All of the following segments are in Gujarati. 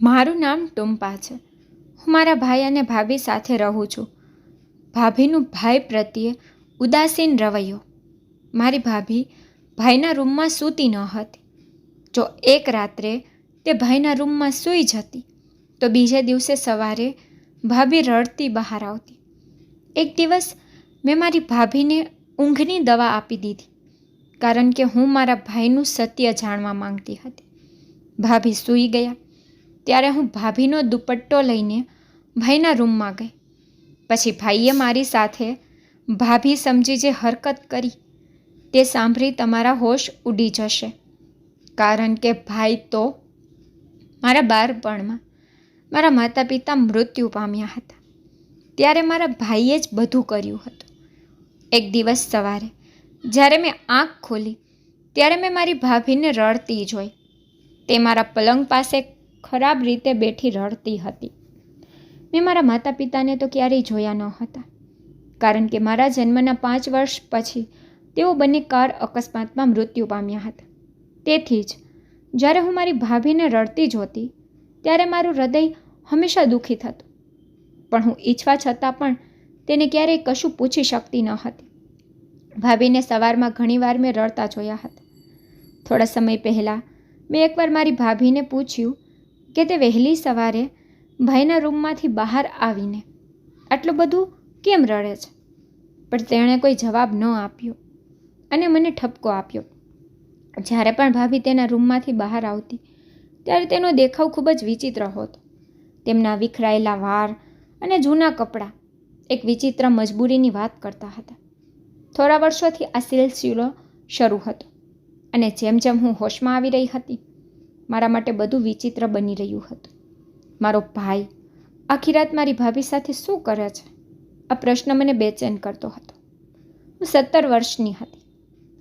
મારું નામ ટુંપા છે. હું મારા ભાઈ અને ભાભી સાથે રહું છું. ભાભીનું ભાઈ પ્રત્યે ઉદાસીન રવૈયો. મારી ભાભી ભાઈના રૂમમાં સૂતી ન હતી. જો એક રાત્રે તે ભાઈના રૂમમાં સૂઈ જતી, તો બીજે દિવસે સવારે ભાભી રડતી બહાર આવતી. એક દિવસ મેં મારી ભાભીને ઊંઘની દવા આપી દીધી, કારણ કે હું મારા ભાઈનું સત્ય જાણવા માંગતી હતી. ભાભી સૂઈ ગયા ત્યારે હું ભાભીનો દુપટ્ટો લઈને ભાઈના રૂમમાં ગઈ. પછી ભાઈએ મારી સાથે ભાભી સમજી જે હરકત કરી તે સાંભળી તમારા હોશ ઉડી જશે. કારણ કે ભાઈ તો મારા બાળપણમાં મારા માતા પિતા મૃત્યુ પામ્યા હતા. ત્યારે મારા ભાઈએ જ બધું કર્યું હતું. એક દિવસ સવારે જ્યારે મેં આંખ ખોલી ત્યારે મેં મારી ભાભીને રડતી જોઈ. તે મારા પલંગ પાસે ખરાબ રીતે બેઠી રડતી હતી. મેં મારા માતા પિતાને તો ક્યારેય જોયા ન હતા. કારણ કે મારા જન્મના પાંચ વર્ષ પછી તેઓ બંને કાર અકસ્માતમાં મૃત્યુ પામ્યા હતા. તેથી જ, જ્યારે હું મારી ભાભીને રડતી જોતી ત્યારે મારું હૃદય હંમેશા દુઃખી થતું. પણ હું ઈચ્છવા છતાં પણ તેને ક્યારેય કશું પૂછી શકતી ન હતી. ભાભીને સવારમાં ઘણીવાર મેં રડતા જોયા હતા. થોડા સમય પહેલાં મેં એકવાર મારી ભાભીને પૂછ્યું કે તે વહેલી સવારે ભાઈના રૂમમાંથી બહાર આવીને આટલું બધું કેમ રડે છે? પણ તેણે કોઈ જવાબ ન આપ્યો અને મને ઠપકો આપ્યો. જ્યારે પણ ભાભી તેના રૂમમાંથી બહાર આવતી, ત્યારે તેનો દેખાવ ખૂબ જ વિચિત્ર હતો. તેમના વિખરાયેલા વાર અને જૂના કપડાં એક વિચિત્ર મજબૂરીની વાત કરતા હતા. થોડા વર્ષોથી આ સિલસિલો શરૂ હતો અને જેમ જેમ હું હોશમાં આવી રહી હતી મારા માટે બધું વિચિત્ર બની રહ્યું હતું. મારો ભાઈ આખી રાત મારી ભાભી સાથે શું કરે છે? આ પ્રશ્ન મને બેચેન કરતો હતો. હું સત્તર વર્ષની હતી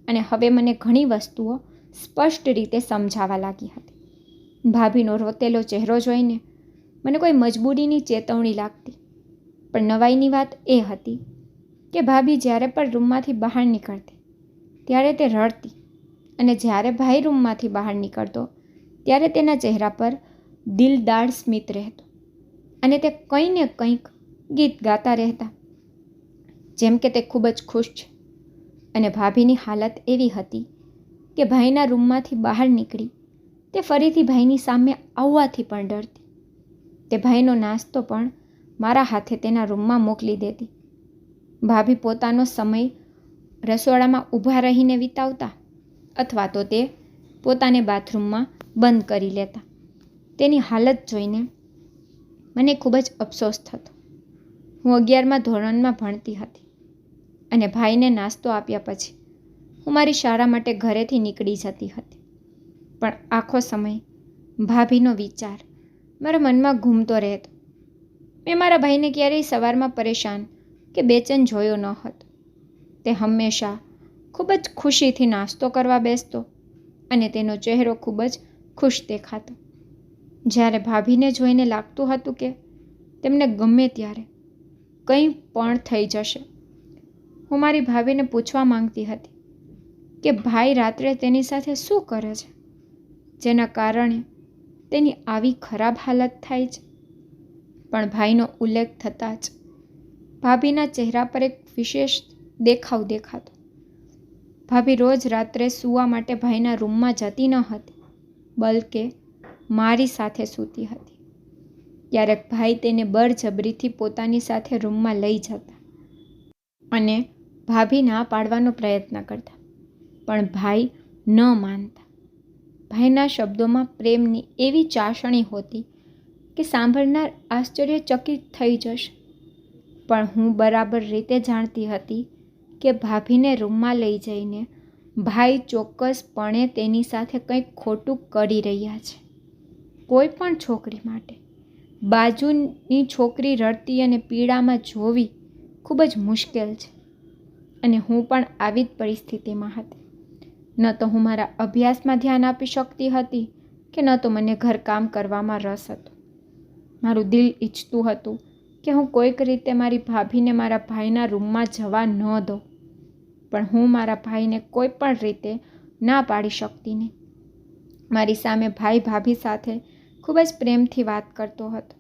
અને હવે મને ઘણી વસ્તુઓ સ્પષ્ટ રીતે સમજાવા લાગી હતી. ભાભીનો રોતેલો ચહેરો જોઈને મને કોઈ મજબૂરીની ચેતવણી લાગતી. પણ નવાઈની વાત એ હતી કે ભાભી જ્યારે પણ રૂમમાંથી બહાર નીકળતી, ત્યારે તે રડતી અને જ્યારે ભાઈ રૂમમાંથી બહાર નીકળતો ત્યારે તેના ચહેરા પર દિલદાર સ્મિત રહેતો અને તે કંઈ ને કંઈક ગીત ગાતા રહેતા. જેમ કે તે ખૂબ જ ખુશ છે અને ભાભીની હાલત એવી હતી કે ભાઈના રૂમમાંથી બહાર નીકળી તે ફરીથી ભાઈની સામે આવવાથી પણ ડરતી. તે ભાઈનો નાસ્તો પણ મારા હાથે તેના રૂમમાં મોકલી દેતી. ભાભી પોતાનો સમય રસોડામાં ઊભા રહીને વિતાવતા અથવા તો તે પોતાને બાથરૂમમાં બંધ કરી લેતા. તેની હાલત જોઈને મને ખૂબ જ અફસોસ થતો. હું અગિયારમાં ધોરણમાં ભણતી હતી અને ભાઈને નાસ્તો આપ્યા પછી હું મારી શાળા માટે ઘરેથી નીકળી જતી હતી. પણ આખો સમય ભાભીનો વિચાર મારા મનમાં ઘૂમતો રહેતો. મેં મારા ભાઈને ક્યારેય સવારમાં પરેશાન કે બેચેન જોયો ન હતો. તે હંમેશા ખૂબ જ ખુશીથી નાસ્તો કરવા બેસતો અને તેનો ચહેરો ખૂબ જ ખુશ દેખાતો. જ્યારે ભાભીને જોઈને લાગતું હતું કે તેમને ગમે ત્યારે કંઈ પણ થઈ જશે, હું મારી ભાભીને પૂછવા માંગતી હતી કે ભાઈ રાત્રે તેની સાથે શું કરે છે? જેના કારણે તેની આવી ખરાબ હાલત થાય છે. પણ ભાઈનો ઉલ્લેખ થતાં જ ભાભીના ચહેરા પર એક વિશેષ દેખાવ દેખાતો. ભાભી રોજ રાત્રે સૂવા માટે ભાઈના રૂમમાં જતી ન હતી, બલકે મારી સાથે સૂતી હતી. ક્યારેક ભાઈ તેને બળજબરીથી પોતાની સાથે રૂમમાં લઈ જતા અને ભાભી ના પાડવાનો પ્રયત્ન કરતા, પણ ભાઈ ન માનતા. ભાઈના શબ્દોમાં પ્રેમની એવી ચાસણી હોતી કે સાંભળનાર આશ્ચર્યચકિત થઈ જશે. પણ હું બરાબર રીતે જાણતી હતી કે ભાભીને રૂમમાં લઈ જઈને ભાઈ ચોક્કસપણે તેની સાથે કંઈક ખોટું કરી રહ્યા છે. કોઈ પણ છોકરી માટે. બાજુની છોકરી રડતી અને પીડામાં જોવી ખૂબ જ મુશ્કેલ છે. અને હું પણ આવી જ પરિસ્થિતિમાં હતી. ન તો હું મારા અભ્યાસમાં ધ્યાન આપી શકતી હતી કે ન તો મને ઘરકામ કરવામાં રસ હતો. મારું દિલ ઈચ્છતું હતું કે હું કોઈક રીતે મારી ભાભીને મારા ભાઈના રૂમમાં જવા ન દઉં, પણ હું મારા ભાઈને કોઈ પણ રીતે ના પાડી શકતી નહીં. મારી સામે ભાઈ ભાભી સાથે ખૂબ જ પ્રેમથી વાત કરતો હતો.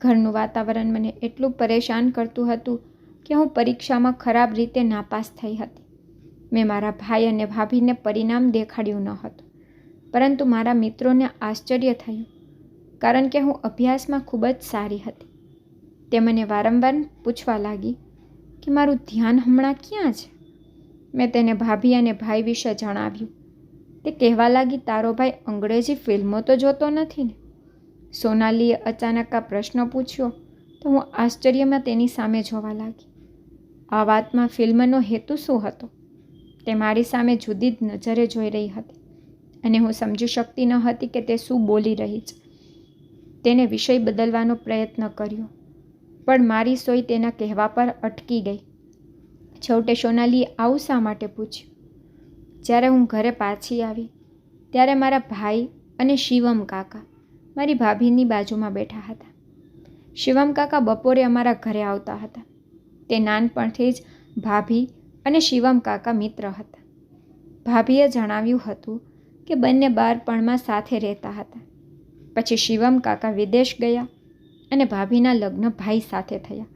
ઘરનું વાતાવરણ મને એટલું પરેશાન કરતું હતું કે હું પરીક્ષામાં ખરાબ રીતે નાપાસ થઈ હતી. મેં મારા ભાઈ અને ભાભીને પરિણામ દેખાડ્યું ન હતું, પરંતુ મારા મિત્રોને આશ્ચર્ય થયું, કારણ કે હું અભ્યાસમાં ખૂબ જ સારી હતી. તે મને વારંવાર પૂછવા લાગી કે મારું ધ્યાન હમણાં ક્યાં છે? મેં તેને ભાભી અને ભાઈ વિશે જણાવ્યું. તે કહેવા લાગી, તારો ભાઈ અંગ્રેજી ફિલ્મો તો જોતો નથી ને? સોનાલીએ અચાનક આ પ્રશ્ન પૂછ્યો તો હું આશ્ચર્યમાં તેની સામે જોવા લાગી. આ વાતમાં ફિલ્મનો હેતુ શું હતો? તે મારી સામે જુદી જ નજરે જોઈ રહી હતી અને હું સમજી શકતી ન હતી કે તે શું બોલી રહી છે. તેને વિષય બદલવાનો પ્રયત્ન કર્યો. પણ મારી સોય તેના કહેવા પર અટકી ગઈ. છેવટે સોનાલીએ આવું શા માટે પૂછ્યું? જ્યારે હું ઘરે પાછી આવી, ત્યારે મારા ભાઈ અને શિવમ કાકા મારી ભાભીની બાજુમાં બેઠા હતા. શિવમ કાકા બપોરે અમારા ઘરે આવતા હતા. તે નાનપણથી જ ભાભી અને શિવમ કાકા મિત્ર હતા. ભાભીએ જણાવ્યું હતું કે બંને બાળપણમાં સાથે રહેતા હતા. પછી શિવમ કાકા વિદેશ ગયા અને ભાભીના લગ્ન ભાઈ સાથે થયા.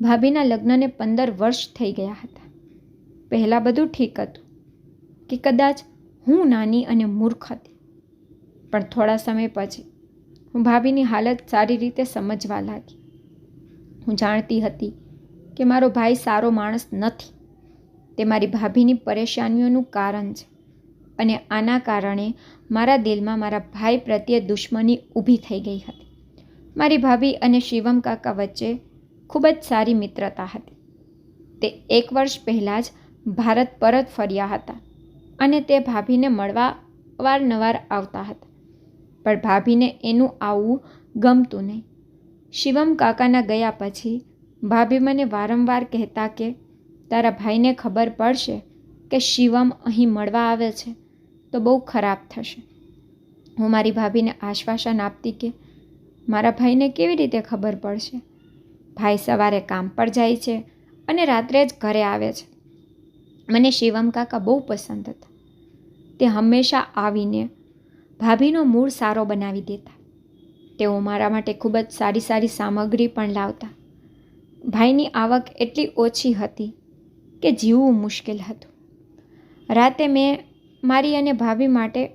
ભાભીના લગ્નને પંદર વર્ષ થઈ ગયા હતા. પહેલાં બધું ઠીક હતું કે કદાચ હું નાની અને મૂર્ખ હતી. પણ થોડા સમય પછી હું ભાભીની હાલત સારી રીતે સમજવા લાગી. હું જાણતી હતી કે મારો ભાઈ સારો માણસ નથી. તે મારી ભાભીની પરેશાનીઓનું કારણ છે અને આના કારણે મારા દિલમાં મારા ભાઈ પ્રત્યે દુશ્મની ઊભી થઈ ગઈ હતી. મારી ભાભી અને શિવમ કાકા વચ્ચે ખૂબ જ સારી મિત્રતા હતી. તે એક વર્ષ પહેલાં જ ભારત પરત ફર્યા હતા અને તે ભાભીને મળવા વારનવાર આવતા હતા. પણ ભાભીને એનું આવવું ગમતું નહીં. શિવમ કાકાના ગયા પછી ભાભી મને વારંવાર કહેતા કે, તારા ભાઈને ખબર પડશે કે શિવમ અહીં મળવા આવે છે તો બહુ ખરાબ થશે. હું મારી ભાભીને આશ્વાસન આપતી કે મારા ભાઈને કેવી રીતે ખબર પડશે? ભાઈ સવારે કામ પર જાય છે અને રાત્રે જ ઘરે આવે છે. મને શિવમ કાકા બહુ પસંદ હતા. તે હંમેશા આવીને ભાભીનો મૂળ સારો બનાવી દેતા. તેઓ મારા માટે ખૂબ જ સારી સારી સામગ્રી પણ લાવતા. ભાઈની આવક એટલી ઓછી હતી કે જીવવું મુશ્કેલ હતું. રાતે મેં મારી અને ભાભી માટે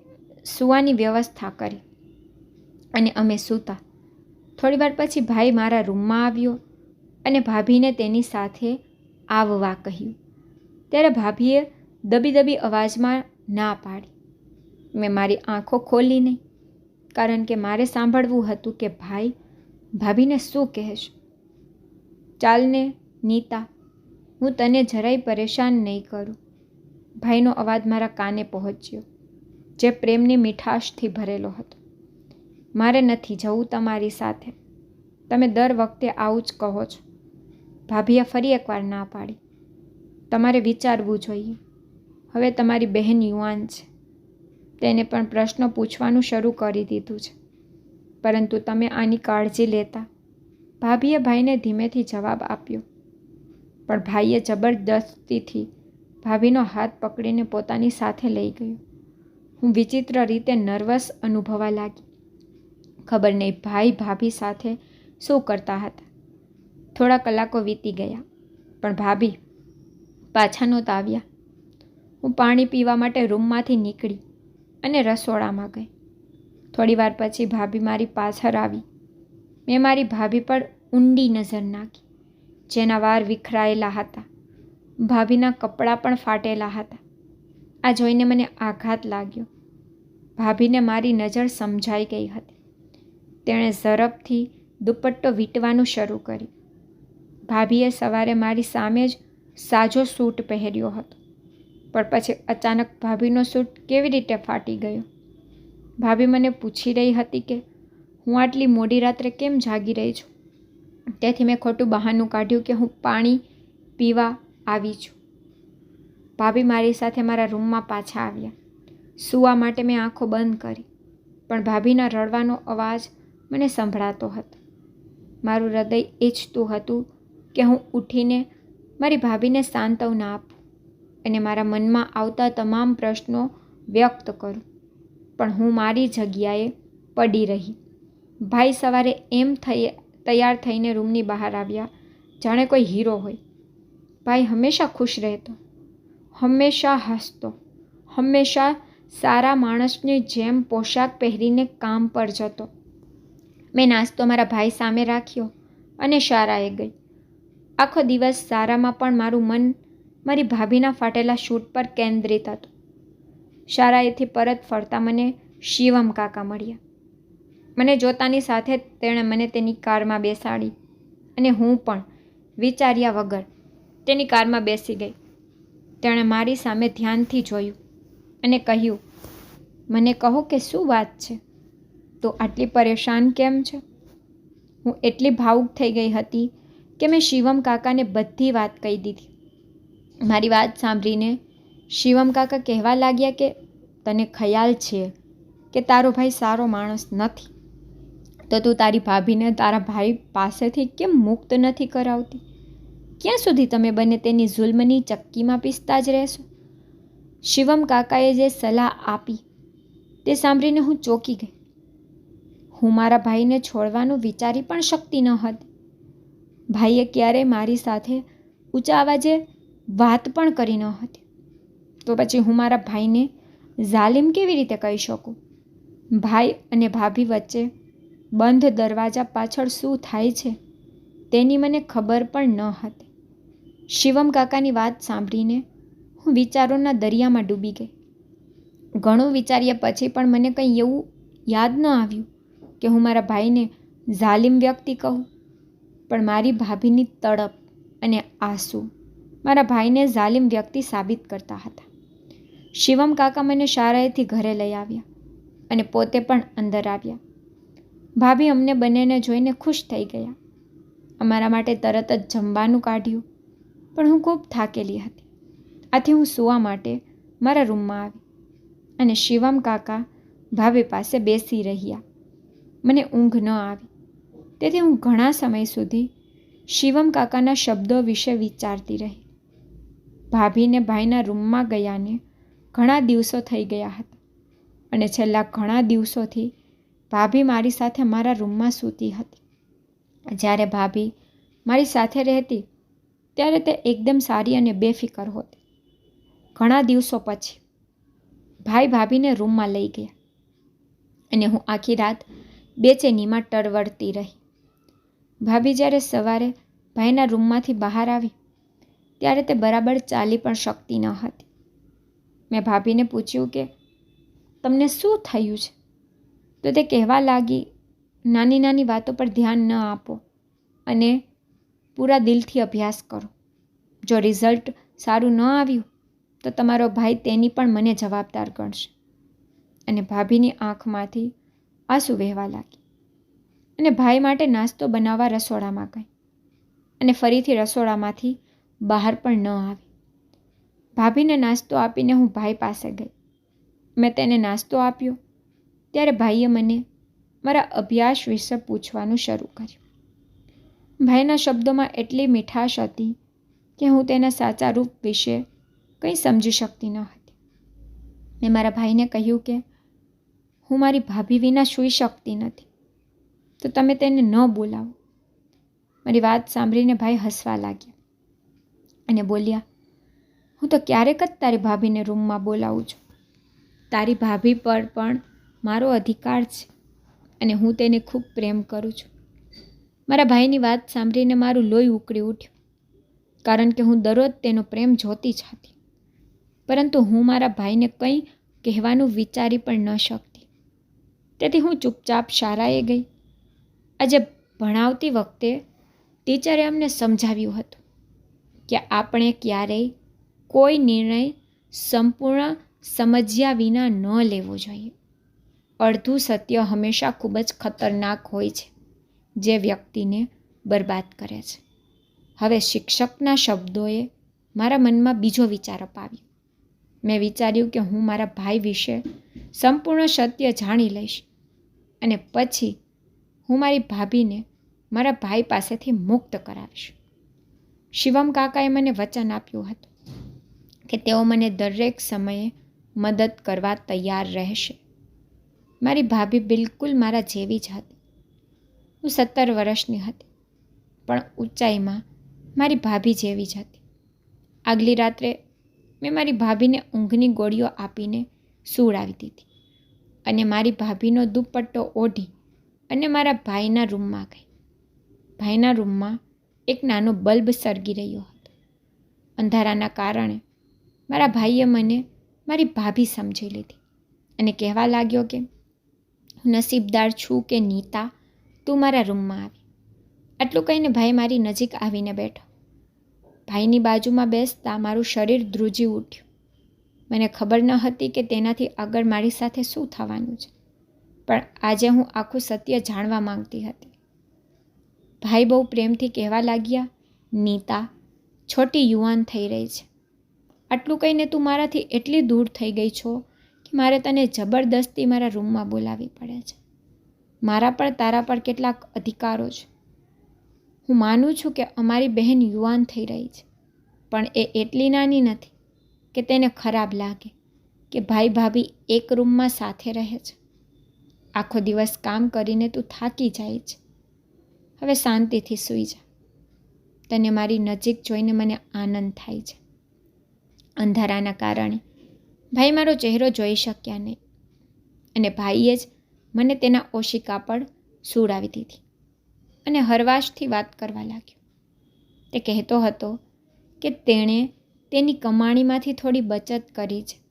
સૂવાની વ્યવસ્થા કરી અને અમે સૂતા. થોડીવાર પછી ભાઈ મારા રૂમમાં આવ્યો અને ભાભીને તેની સાથે આવવા કહ્યું. ત્યારે ભાભીએ દબી દબી અવાજમાં ના પાડી. મેં મારી આંખો ખોલી નહીં, કારણ કે મારે સાંભળવું હતું કે ભાઈ ભાભીને શું કહેશ? ચાલને નીતા, હું તને જરાય પરેશાન નહીં કરું. ભાઈનો અવાજ મારા કાને પહોંચ્યો, જે પ્રેમની મીઠાશથી ભરેલો હતો. મારે નથી જવું તમારી સાથે. તમે દર વખતે આવું જ કહો છો. ભાભીએ ફરી એકવાર ના પાડી. તમારે વિચારવું જોઈએ. હવે તમારી બહેન યુવાન છે. તેને પણ પ્રશ્નો પૂછવાનું શરૂ કરી દીધું છે. પરંતુ તમે આની કાળજી લેતા. ભાભીએ ભાઈને ધીમેથી જવાબ આપ્યો. પણ ભાઈએ જબરદસ્તીથી ભાભીનો હાથ પકડીને પોતાની સાથે લઈ ગયો. હું વિચિત્ર રીતે નર્વસ અનુભવા લાગી. ખબર નહીં, ભાઈ ભાભી સાથે શું કરતા હતા? થોડા કલાકો વીતી ગયા, પણ ભાભી પાછા નહોતા આવ્યા. હું પાણી પીવા માટે રૂમમાંથી નીકળી અને રસોડામાં ગઈ. થોડી વાર પછી ભાભી મારી પાછળ આવી. મેં મારી ભાભી પર ઊંડી નજર નાખી, જેના વાર વિખરાયેલા હતા. ભાભીના કપડાં પણ ફાટેલા હતા. આ જોઈને મને આઘાત લાગ્યો. ભાભીને મારી નજર સમજાઈ ગઈ હતી. તેણે ઝડપથી દુપટ્ટો વીંટવાનું શરૂ કર્યું. ભાભીએ સવારે મારી સામે જ સાજો સૂટ પહેર્યો હતો. પણ પછી અચાનક ભાભીનો સૂટ કેવી રીતે ફાટી ગયો? ભાભી મને પૂછી રહી હતી કે, હું આટલી મોડી રાત્રે કેમ જાગી રહી છું? તેથી મેં ખોટું બહાનું કાઢ્યું કે હું પાણી પીવા આવી છું. ભાભી મારી સાથે મારા રૂમમાં પાછા આવ્યા. સૂવા માટે મેં આંખો બંધ કરી, પણ ભાભીના રડવાનો અવાજ મને સંભળાતો હતો. મારું હૃદય ઈચ્છતું હતું કે હું ઉઠીને મારી ભાભીને સાંત્વના આપું અને મારા મનમાં આવતા તમામ પ્રશ્નો વ્યક્ત કરું. પણ હું મારી જગ્યાએ પડી રહી. ભાઈ સવારે એમ થઈ, તૈયાર થઈને રૂમની બહાર આવ્યા. જાણે કોઈ હીરો હોય. ભાઈ હંમેશા ખુશ રહેતો. હંમેશા હસતો. હંમેશા સારા માણસની જેમ પોશાક પહેરીને કામ પર જતો. મેં નાસ્તો મારા ભાઈ સામે રાખ્યો અને શારાએ ગઈ. આખો દિવસ સારામાં પણ મારું મન મારી ભાભીના ફાટેલા શૂટ પર કેન્દ્રિત હતું. શારાએથી પરત ફરતા મને શિવમ કાકા મળ્યા. મને જોતાની સાથે તેણે મને તેની કારમાં બેસાડી અને હું પણ વિચાર્યા વગર તેની કારમાં બેસી ગઈ. તેણે મારી સામે ધ્યાનથી જોયું અને કહ્યું, મને કહો કે શું વાત છે? તો આટલી પરેશાન કેમ છે? હું એટલી ભાવુક થઈ ગઈ હતી કે મેં શિવમ કાકાને બધી વાત કહી દીધી. મારી વાત સાંભળીને શિવમ કાકા કહેવા લાગ્યા કે, તને ખ્યાલ છે કે તારો ભાઈ સારો માણસ નથી. તો તું તારી ભાભીને તારા ભાઈ પાસેથી કેમ મુક્ત નથી કરાવતી? ક્યાં સુધી તમે બંને તેની જુલ્મની ચક્કીમાં પીસતા જ રહેશો? શિવમ કાકાએ જે સલાહ આપી તે સાંભળીને હું ચોંકી ગઈ. હું મારા ભાઈને છોડવાનું વિચારી પણ શકતી ન હતી. ભાઈએ ક્યારેય મારી સાથે ઊંચા અવાજે વાત પણ કરી ન હતી. તો પછી હું મારા ભાઈને ઝાલિમ કેવી રીતે કહી શકું? ભાઈ અને ભાભી વચ્ચે બંધ દરવાજા પાછળ શું થાય છે તેની મને ખબર પણ ન હતી. શિવમ કાકાની વાત સાંભળીને હું વિચારોના દરિયામાં ડૂબી ગઈ. ઘણું વિચાર્યા પછી પણ મને કંઈ એવું યાદ ન આવ્યું. કે હું મારા ભાઈને ઝાલિમ વ્યક્તિ કહું, પણ મારી ભાભીની તડપ અને આંસુ મારા ભાઈને ઝાલિમ વ્યક્તિ સાબિત કરતા હતા. શિવમ કાકા મને શાળાએથી ઘરે લઈ આવ્યા અને પોતે પણ અંદર આવ્યા. ભાભી અમને બંનેને જોઈને ખુશ થઈ ગયા. અમારા માટે તરત જ જમવાનું કાઢ્યું, પણ હું ખૂબ થાકેલી હતી. આથી હું સૂવા માટે મારા રૂમમાં આવી અને શિવમ કાકા ભાભી પાસે બેસી રહ્યા. મને ઊંઘ ન આવી. તેથી હું ઘણા સમય સુધી શિવમ કાકાના શબ્દો વિશે વિચારતી રહી. ભાભીને ભાઈના રૂમમાં ગયાને ઘણા દિવસો થઈ ગયા હતા. અને છેલ્લા ઘણા દિવસોથી ભાભી મારી સાથે મારા રૂમમાં સૂતી હતી. જ્યારે ભાભી મારી સાથે રહેતી, ત્યારે તે એકદમ સારી અને બેફિકર હોતી. ઘણા દિવસો પછી, ભાઈ ભાભીને રૂમમાં લઈ ગયા. અને હું આખી રાત બેચેનીમાં ટળવળતી રહી. ભાભી જ્યારે સવારે ભાઈના રૂમમાંથી બહાર આવી, ત્યારે તે બરાબર ચાલી પણ શકતી ન હતી. મેં ભાભીને પૂછ્યું કે, તમને શું થયું છે? તો તે કહેવા લાગી, નાની નાની વાતો પર ધ્યાન ન આપો અને પૂરા દિલથી અભ્યાસ કરો. જો રિઝલ્ટ સારું ન આવ્યું, તો તમારો ભાઈ તેની પણ મને જવાબદાર ગણશે. અને ભાભીની આંખમાંથી આંસુ વહેવા લાગી. અને ભાઈ માટે નાસ્તો બનાવવા રસોડામાં ગઈ. અને ફરીથી રસોડામાંથી બહાર પણ ન આવી. ભાભીને નાસ્તો આપીને હું ભાઈ પાસે ગઈ. મેં તેને નાસ્તો આપ્યો. ત્યારે ભાઈએ મને મારા અભ્યાસ વિશે પૂછવાનું શરૂ કર્યું. ભાઈના શબ્દોમાં એટલી મીઠાશ હતી કે હું તેના સાચા રૂપ વિશે કંઈ સમજી શકતી ન હતી. મેં મારા ભાઈને કહ્યું કે હું મારી ભાભી વિના સૂઈ શકતી નથી. તો તમે તેને ન બોલાવો. મારી વાત સાંભળીને ભાઈ હસવા લાગ્યા અને બોલ્યા, હું તો ક્યારેક જ તારી ભાભીને રૂમમાં બોલાવું છું. તારી ભાભી પર પણ મારો અધિકાર છે અને હું તેને ખૂબ પ્રેમ કરું છું. મારા ભાઈની વાત સાંભળીને મારું લોહી ઉકળી ઉઠ્યું, કારણ કે હું દરરોજ તેનો પ્રેમ જોતી જ હતી. પરંતુ હું મારા ભાઈને કંઈ કહેવાનું વિચારી પણ ન શકતી તેથી હું ચૂપચાપ શાળાએ ગઈ. આજે ભણાવતી વખતે ટીચરે અમને સમજાવ્યું હતું કે આપણે ક્યારેય કોઈ નિર્ણય સંપૂર્ણ સમજ્યા વિના ન લેવો જોઈએ. અડધું સત્ય હંમેશા ખૂબ જ ખતરનાક હોય છે, જે વ્યક્તિને બરબાદ કરે છે. હવે શિક્ષકના શબ્દોએ મારા મનમાં બીજો વિચાર અપાવ્યો. મેં વિચાર્યું કે હું મારા ભાઈ વિશે સંપૂર્ણ સત્ય જાણી લઈશ. અને પછી હું મારી ભાભીને મારા ભાઈ પાસેથી મુક્ત કરાવીશ. શિવમ કાકાએ મને વચન આપ્યું હતું કે તેઓ મને દરેક સમયે મદદ કરવા તૈયાર રહેશે. મારી ભાભી બિલકુલ મારા જેવી જ હતી. હું સત્તર વર્ષની હતી, પણ ઊંચાઈમાં મારી ભાભી જેવી જ હતી. આગલી રાત્રે મેં મારી ભાભીને ઊંઘની ગોળીઓ આપીને સુવડાવી દીધી. અને મારી ભાભીનો દુપટ્ટો ઓઢી અને મારા ભાઈના રૂમમાં ગઈ. ભાઈના રૂમમાં એક નાનો બલ્બ સળગી રહ્યો હતો. અંધારાના કારણે મારા ભાઈએ મને મારી ભાભી સમજી લીધી અને કહેવા લાગ્યો કે, હું નસીબદાર છું કે નીતા, તું મારા રૂમમાં આવી. આટલું કહીને ભાઈ મારી નજીક આવીને બેઠો. ભાઈની બાજુમાં બેસતા મારું શરીર ધ્રુજી ઉઠ્યું. મને ખબર ન હતી કે તેનાથી આગળ મારી સાથે શું થવાનું છે. પણ આજે હું આખું સત્ય જાણવા માંગતી હતી. ભાઈ બહુ પ્રેમથી કહેવા લાગ્યા, નીતા, છોટી યુવાન થઈ રહી છે. આટલું કહીને તું મારાથી એટલી દૂર થઈ ગઈ છો કે મારે તને જબરદસ્તી મારા રૂમમાં બોલાવવી પડે છે. મારા પણ તારા પર કેટલાક અધિકારો છે. હું માનું છું કે અમારી બહેન યુવાન થઈ રહી છે, પણ એ એટલી નાની નથી. કે તેને ખરાબ લાગે કે ભાઈ ભાભી એક રૂમમાં સાથે રહે છે. આખો દિવસ કામ કરીને તું થાકી જાય છે. હવે શાંતિથી સૂઈ જા. તને મારી નજીક જોઈને મને આનંદ થાય છે. અંધારાના કારણે ભાઈ મારો ચહેરો જોઈ શક્યા નહીં અને ભાઈએ જ મને તેના ઓશિકા પર સુડાવી દીધી અને હરવાશથી વાત કરવા લાગ્યો. તે કહેતો હતો કે તેણે તેની કમાણીમાંથી થોડી બચત કરી છે.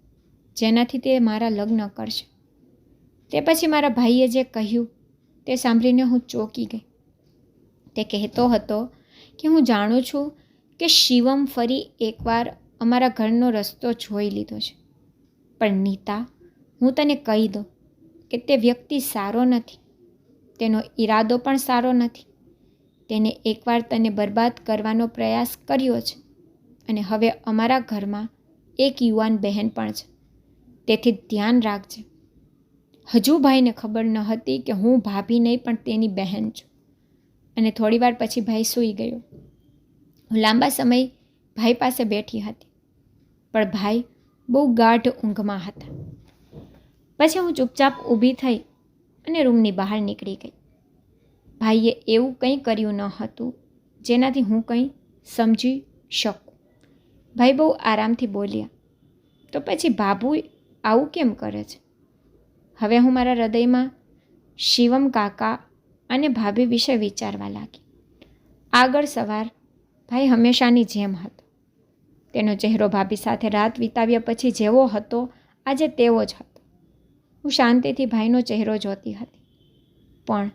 જેનાથી તે મારા લગ્ન કરશે. તે પછી મારા ભાઈએ જે કહ્યું તે સાંભળીને હું ચોંકી ગઈ. તે કહેતો હતો કે હું જાણું છું કે શિવમ ફરી એકવાર અમારા ઘરનો રસ્તો જોઈ લીધો છે. પણ નીતા, હું તને કહી દઉં કે તે વ્યક્તિ સારો નથી. તેનો ઈરાદો પણ સારો નથી. તેને એકવાર તને બરબાદ કરવાનો પ્રયાસ કર્યો છે. અને હવે અમારા ઘરમાં એક યુવાન બહેન પણ છે. તેથી ધ્યાન રાખજે. હજુ ભાઈને ખબર ન હતી કે હું ભાભી નહીં, પણ તેની બહેન છું. અને થોડીવાર પછી ભાઈ સૂઈ ગયો. હું લાંબા સમય ભાઈ પાસે બેઠી હતી. પણ ભાઈ બહુ ગાઢ ઊંઘમાં હતા. પછી હું ચૂપચાપ ઊભી થઈ અને રૂમની બહાર નીકળી ગઈ. ભાઈએ એવું કંઈ કર્યું ન હતું જેનાથી હું કંઈ સમજી શકું. ભાઈ બહુ આરામથી બોલ્યા, તો પછી ભાભુ આવું કેમ કરે છે? હવે હું મારા હૃદયમાં શિવમ કાકા અને ભાભી વિશે વિચારવા લાગી. આગળ સવાર, ભાઈ હંમેશાની જેમ હતો. તેનો ચહેરો ભાભી સાથે રાત વિતાવ્યા પછી જેવો હતો, આજે તેવો જ હતો. હું શાંતિથી ભાઈનો ચહેરો જોતી હતી. પણ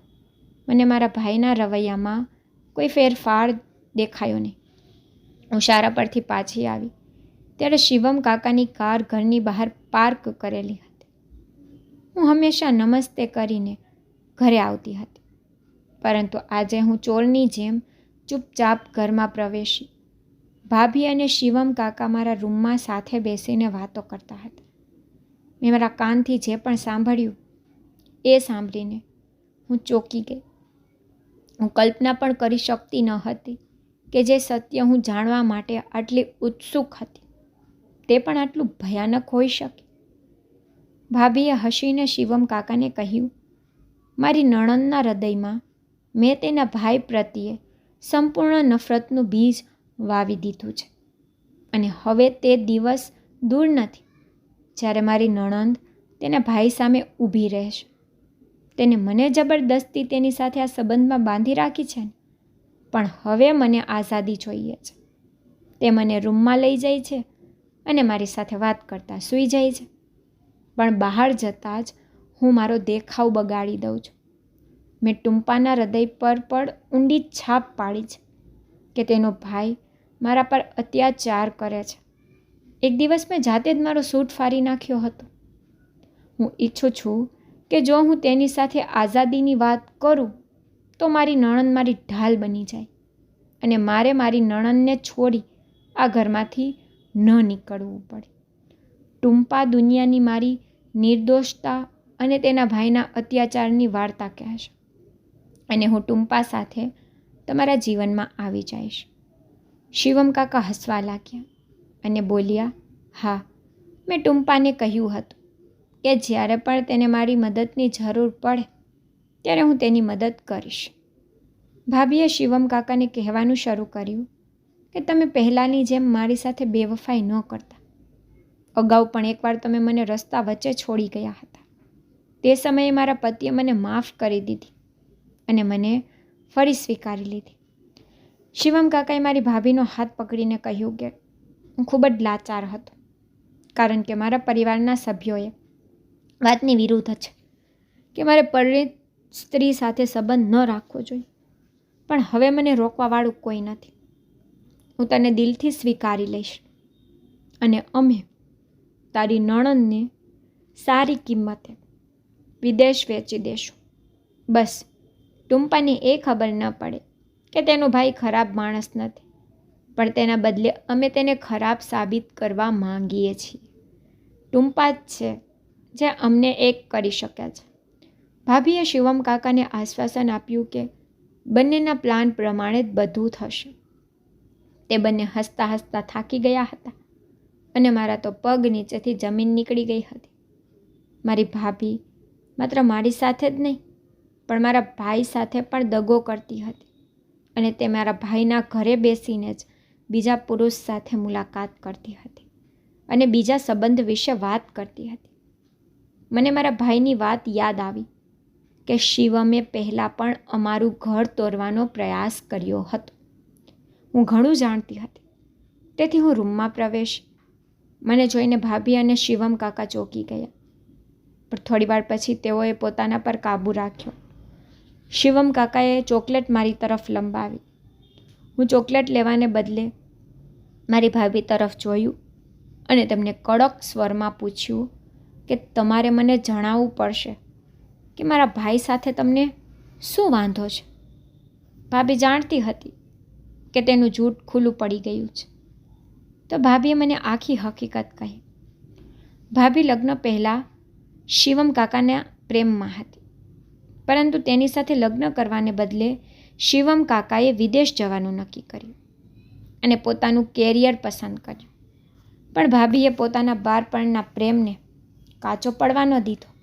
મને મારા ભાઈના રવૈયામાં કોઈ ફેરફાર દેખાયો નહીં. હું શાળા પરથી પાછી આવી. ત્યારે શિવમ કાકાની કાર ઘરની બહાર પાર્ક કરેલી હતી. હું હંમેશા નમસ્તે કરીને ઘરે આવતી હતી. પરંતુ આજે હું ચોરની જેમ ચૂપચાપ ઘરમાં પ્રવેશી. ભાભી અને શિવમ કાકા મારા રૂમમાં સાથે બેસીને વાતો કરતા હતા. મેં મારા કાનથી જે પણ સાંભળ્યું એ સાંભળીને હું ચોંકી ગઈ. હું કલ્પના પણ કરી શકતી ન હતી કે જે સત્ય હું જાણવા માટે આટલી ઉત્સુક હતી, તે પણ આટલું ભયાનક હોઈ શકે. ભાભીએ હસીને શિવમ કાકાને કહ્યું, મારી નણંદના હૃદયમાં મેં તેના ભાઈ પ્રત્યે સંપૂર્ણ નફરતનું બીજ વાવી દીધું છે. અને હવે તે દિવસ દૂર નથી જ્યારે મારી નણંદ તેના ભાઈ સામે ઊભી રહેશે. તેને મને જબરદસ્તી તેની સાથે આ સંબંધમાં બાંધી રાખી છે ને? પણ હવે મને આઝાદી જોઈએ છે. તે મને રૂમમાં લઈ જાય છે અને મારી સાથે વાત કરતાં સૂઈ જાય છે. પણ બહાર જતાં જ હું મારો દેખાવ બગાડી દઉં છું. મેં ટુંપાના હૃદય પર પણ ઊંડી છાપ પાડી છે કે તેનો ભાઈ મારા પર અત્યાચાર કરે છે. એક દિવસ મેં જાતે જ મારો સૂટ ફાડી નાખ્યો હતો. હું ઈચ્છું છું કે જો હું તેની સાથે આઝાદીની વાત કરું તો મારી નણંદ મારી ઢાલ બની જાય અને મારે મારી નણંદને છોડી આ ઘરમાંથી ન નીકળવું પડે. ટૂંપા દુનિયાની મારી નિર્દોષતા અને તેના ભાઈના અત્યાચારની વાર્તા કહેશે અને હું ટૂંપા સાથે તમારા જીવનમાં આવી જઈશ. શિવમ કાકા હસવા લાગ્યા અને બોલ્યા, હા, મેં ટુંપાને કહ્યું હતું કે જ્યારે પણ તેને મારી મદદની જરૂર પડે ત્યારે હું તેની મદદ કરીશ. ભાભીએ શિવમ કાકાને કહેવાનું શરૂ કર્યું કે તમે પહેલાંની જેમ મારી સાથે બેવફાઈ ન કરતા. અગાઉ પણ એકવાર તમે મને રસ્તા વચ્ચે છોડી ગયા હતા. તે સમયે મારા પતિએ મને માફ કરી દીધી અને મને ફરી સ્વીકારી લીધી. શિવમ કાકાએ મારી ભાભીનો હાથ પકડીને કહ્યું કે હું ખૂબ જ લાચાર હતો, કારણ કે મારા પરિવારના સભ્યોએ વાતની વિરુદ્ધ છે કે મારે પરિણિત સ્ત્રી સાથે સંબંધ ન રાખવો જોઈએ. પણ હવે મને રોકવાવાળું કોઈ નથી. હું તને દિલથી સ્વીકારી લઈશ. અને અમે તારી નણંદને સારી કિંમતે વિદેશ વેચી દેશું. બસ ટુમ્પાને એ ખબર ન પડે કે તેનો ભાઈ ખરાબ માણસ નથી. પણ તેના બદલે અમે તેને ખરાબ સાબિત કરવા માંગીએ છીએ. ટુંપા જ છે, જે અમને એક કરી શક્યા છે. ભાભીએ શિવમ કાકાને આશ્વાસન આપ્યું કે બંનેના પ્લાન પ્રમાણે જ બધું થશે. તે બંને હસતા હસતા થાકી ગયા હતા અને મારા તો પગ નીચેથી જમીન નીકળી ગઈ હતી. મારી ભાભી માત્ર મારી સાથે જ નહીં, પણ મારા ભાઈ સાથે પણ દગો કરતી હતી અને તે મારા ભાઈના ઘરે બેસીને જ બીજા પુરુષ સાથે મુલાકાત કરતી હતી અને બીજા સંબંધ વિશે વાત કરતી હતી. મને મારા ભાઈની વાત યાદ આવી કે શિવમે પહેલાં પણ અમારું ઘર તોડવાનો પ્રયાસ કર્યો હતો. હું ઘણું જાણતી હતી. તેથી હું રૂમમાં પ્રવેશ. મને જોઈને ભાભી અને શિવમ કાકા ચોંકી ગયા. પણ થોડીવાર પછી તેઓએ પોતાના પર કાબૂ રાખ્યો. શિવમ કાકાએ ચોકલેટ મારી તરફ લંબાવી. હું ચોકલેટ લેવાને બદલે મારી ભાભી તરફ જોયું અને તેમને કડક સ્વરમાં પૂછ્યું કે તમારે મને જણાવવું પડશે? કે મારા ભાઈ સાથે તમને શું વાંધો છે? ભાભી જાણતી હતી કે તેનું જૂઠ ખુલ્લું પડી ગયું છે. તો ભાભીએ મને આખી હકીકત કહી. ભાભી લગ્ન પહેલાં શિવમ કાકાના પ્રેમમાં હતી. પરંતુ તેની સાથે લગ્ન કરવાને બદલે શિવમ કાકાએ વિદેશ જવાનું નક્કી કર્યું અને પોતાનું કેરિયર પસંદ કર્યું. પણ ભાભીએ પોતાના બાળપણના પ્રેમને કાચો પડવા ન દીધો.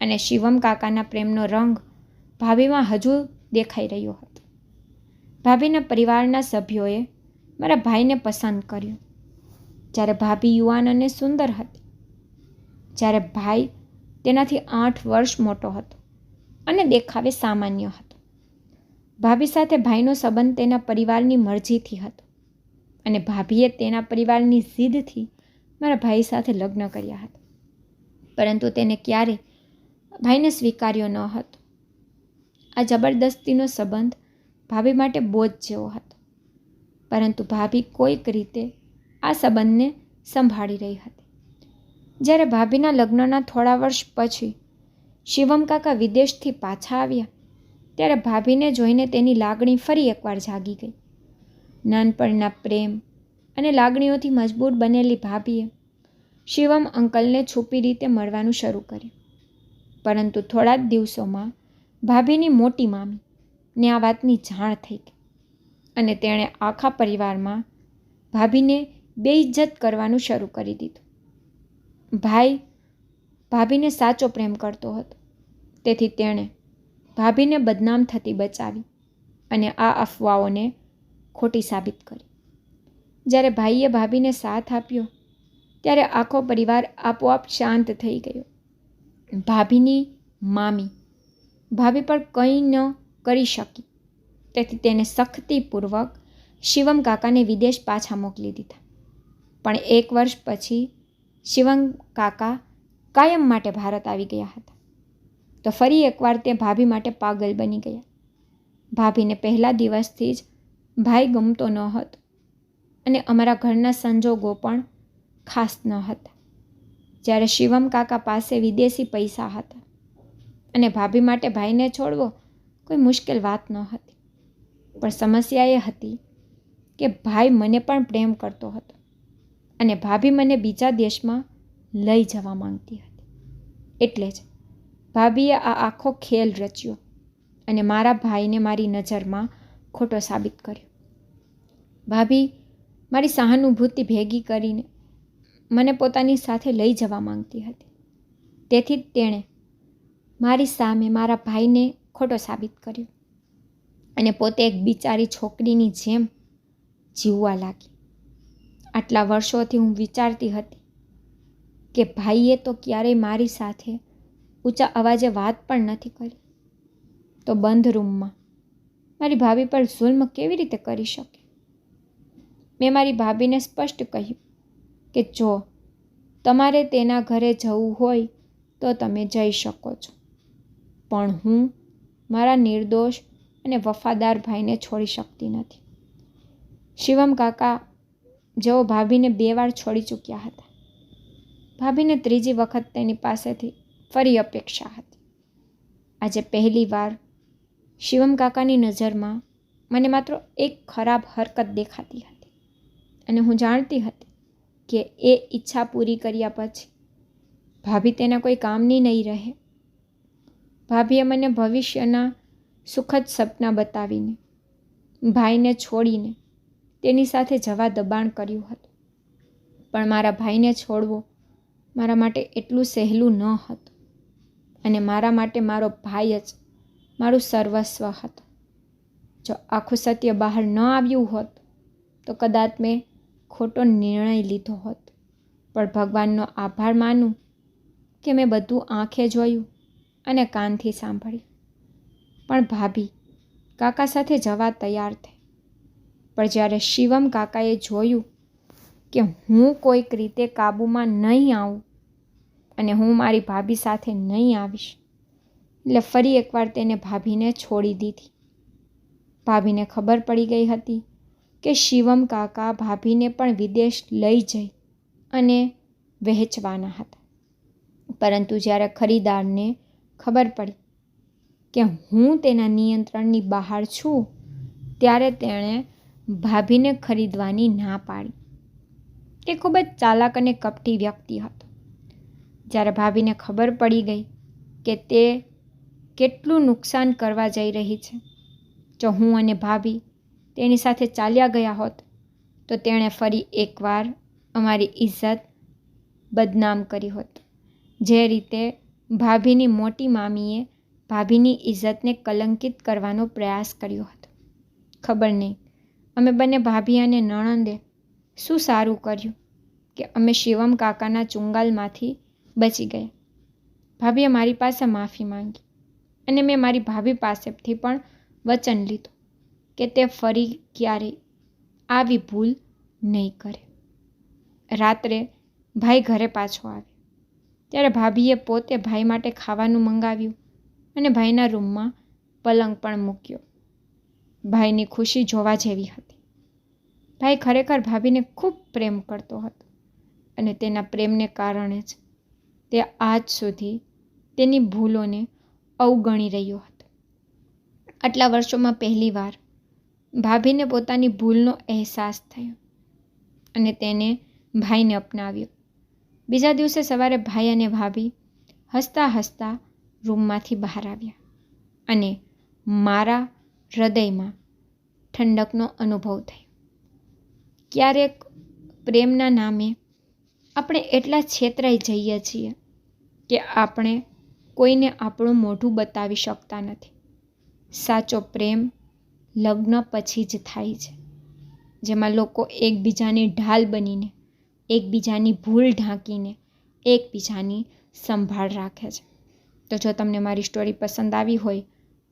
અને શિવમ કાકાના પ્રેમનો રંગ ભાભીમાં હજુ દેખાઈ રહ્યો હતો. ભાભીના પરિવારના સભ્યોએ મારા ભાઈને પસંદ કર્યો. જ્યારે ભાભી યુવાન અને સુંદર હતી. જ્યારે ભાઈ તેનાથી આઠ વર્ષ મોટો હતો અને દેખાવે સામાન્ય હતો. ભાભી સાથે ભાઈનો સંબંધ તેના પરિવારની મરજીથી હતો અને ભાભીએ તેના પરિવારની જીદથી મારા ભાઈ સાથે લગ્ન કર્યા હતા. પરંતુ તેને ક્યારે ભાઈને સ્વીકાર્યો ન હતો. આ જબરદસ્તીનો સંબંધ ભાભી માટે બોજ જેવો હતો. પરંતુ ભાભી કોઈક રીતે આ સંબંધને સંભાળી રહી હતી. જ્યારે ભાભીના લગ્નના થોડા વર્ષ પછી શિવમ કાકા વિદેશથી પાછા આવ્યા, ત્યારે ભાભીને જોઈને તેની લાગણી ફરી એકવાર જાગી ગઈ. નાનપણના પ્રેમ અને લાગણીઓથી મજબૂર બનેલી ભાભીએ શિવમ અંકલને છુપી રીતે મળવાનું શરૂ કર્યું. પરંતુ થોડા જ દિવસોમાં ભાભીની મોટી મામી ને આ વાતની જાણ થઈ ગઈ અને તેણે આખા પરિવારમાં ભાભીને બેઇજ્જત કરવાનું શરૂ કરી દીધું. ભાઈ, ભાભીને સાચો પ્રેમ કરતો હતો. તેથી તેણે ભાભીને બદનામ થતી બચાવી અને આ અફવાઓને ખોટી સાબિત કરી. જ્યારે ભાઈએ ભાભીને સાથ આપ્યો, ત્યારે આખો પરિવાર આપોઆપ શાંત થઈ ગયો. ભાભીની મામી. ભાભી પર કંઈ ન કરી શકી. તેથી તેને સખતીપૂર્વક શિવમ કાકાને વિદેશ પાછા મોકલી દીધા. પણ એક વર્ષ પછી શિવમ કાકા કાયમ માટે ભારત આવી ગયા હતા. તો ફરી એકવાર તે ભાભી માટે પાગલ બની ગયા. ભાભીને પહેલા દિવસથી જ ભાઈ ગમતો ન હતો અને અમારા ઘરના સંજોગો પણ ખાસ ન હતા જ્યારે શિવમ કાકા પાસે વિદેશી પૈસા હતા અને ભાભી માટે ભાઈને છોડવો કોઈ મુશ્કેલ વાત ન હતી. પણ સમસ્યા એ હતી કે ભાઈ મને પણ પ્રેમ કરતો હતો અને ભાભી મને બીજા દેશમાં લઈ જવા માંગતી હતી. એટલે જ ભાભીએ આ આખો ખેલ રચ્યો અને મારા ભાઈને મારી નજરમાં ખોટો સાબિત કર્યો. ભાભી મારી સહાનુભૂતિ ભેગી કરીને મને પોતાની સાથે લઈ જવા માંગતી હતી. તેથી જ તેણે મારી સામે મારા ભાઈને ખોટો સાબિત કર્યો અને પોતે એક બિચારી છોકરીની જેમ જીવવા લાગી. આટલા વર્ષોથી હું વિચારતી હતી કે ભાઈએ તો ક્યારેય મારી સાથે ઊંચા અવાજે વાત પણ નથી કરી. તો બંધ રૂમમાં મારી ભાભી પર જુલ્મ કેવી રીતે કરી શકે? મેં મારી ભાભીને સ્પષ્ટ કહ્યું કે જો તમારે તેના ઘરે જવું હોય તો તમે જઈ શકો છો. પણ હું મારા નિર્દોષ અને વફાદાર ભાઈને છોડી શકતી નથી. શિવમ કાકા જેઓ ભાભીને બે વાર છોડી ચૂક્યા હતા. ભાભીને ત્રીજી વખત તેની પાસેથી ફરી અપેક્ષા હતી. આજે પહેલી વાર શિવમ કાકાની નજરમાં મને માત્ર એક ખરાબ હરકત દેખાતી હતી અને હું જાણતી હતી કે એ ઈચ્છા પૂરી કર્યા પછી ભાભી તેના કોઈ કામની નહીં રહે. ભાભીએ મને ભવિષ્યના સુખદ સપના બતાવીને, ભાઈને છોડીને તેની સાથે જવા દબાણ કર્યું હતું. પણ મારા ભાઈને છોડવો મારા માટે એટલું સહેલું ન હતું અને મારા માટે મારો ભાઈ જ મારું સર્વસ્વ હતો. જો આખું સત્ય બહાર ન આવ્યું હોત, તો કદાચ મેં ખોટો નિર્ણય લીધો હોત. પણ ભગવાનનો આભાર માનું કે મેં બધું આંખે જોયું અને કાનથી સાંભળ્યું. પણ ભાભી, કાકા સાથે જવા તૈયાર થઈ પણ જ્યારે શિવમ કાકાએ જોયું કે હું કોઈક રીતે કાબૂમાં નહીં આવું અને હું મારી ભાભી સાથે નહીં આવીશ, એટલે ફરી એકવાર તેને ભાભીને છોડી દીધી. ભાભીને ખબર પડી ગઈ હતી કે શિવમ કાકા ભાભીને પણ વિદેશ લઈ જઈ અને વહેંચવાના હતા. પરંતુ જ્યારે ખરીદારને ખબર પડી કે હું તેના નિયંત્રણની બહાર છું, ત્યારે તેણે ભાભીને ખરીદવાની ના પાડી તે ખૂબ જ ચાલાક અને કપટી વ્યક્તિ હતો. જ્યારે ભાભીને ખબર પડી ગઈ કે તે કેટલું નુકસાન કરવા જઈ રહી છે, જો હું અને ભાભી તેની સાથે ચાલ્યા ગયા હોત, તો તેણે ફરી એકવાર અમારી ઇજ્જત બદનામ કરી હોત. જે રીતે ભાભીની મોટી મામીએ ભાભીની ઇજ્જતને કલંકિત કરવાનો પ્રયાસ કર્યો હતો. ખબર નહીં, અમે બંને ભાભી અને નણંદે શું સારું કર્યું કે અમે શિવમ કાકાના ચુંગાલમાંથી બચી ગયા. ભાભીએ મારી પાસે માફી માંગી અને મેં મારી ભાભી પાસેથી પણ વચન લીધું. કે તે ફરી ક્યારે આવી ભૂલ નહીં કરે. રાત્રે ભાઈ ઘરે પાછો આવે. ત્યારે ભાભીએ પોતે ભાઈ માટે ખાવાનું મંગાવ્યું અને ભાઈના રૂમમાં પલંગ પણ મૂક્યો. ભાઈની ખુશી જોવા જેવી હતી. ભાઈ ખરેખર ભાભીને ખૂબ પ્રેમ કરતો હતો અને તેના પ્રેમને કારણે જ તે આજ સુધી તેની ભૂલોને અવગણી રહ્યો હતો. આટલા વર્ષોમાં પહેલીવાર ભાભીને પોતાની ભૂલનો અહેસાસ થયો અને તેને ભાઈને અપનાવ્યો. બીજા દિવસે સવારે ભાઈ અને ભાભી હસતા હસતા રૂમમાંથી બહાર આવ્યા અને મારા હૃદયમાં ઠંડકનો અનુભવ થયો. ક્યારેક પ્રેમના નામે આપણે એટલા છેતરાઈ જઈએ છીએ કે આપણે કોઈને આપણું મોઢું બતાવી શકતા નથી. સાચો પ્રેમ લગ્ન પછી જ થાય છે. જેમાં લોકો એકબીજાની ઢાલ બનીને, એકબીજાની ભૂલ ઢાંકીને, એકબીજાની સંભાળ રાખે છે. તો જો તમને મારી સ્ટોરી પસંદ આવી હોય,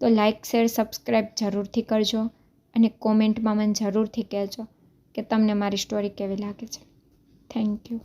તો લાઇક શેર સબસ્ક્રાઈબ જરૂરથી કરજો અને કોમેન્ટમાં મને જરૂરથી કહેજો કે તમને મારી સ્ટોરી કેવી લાગે છે. Thank you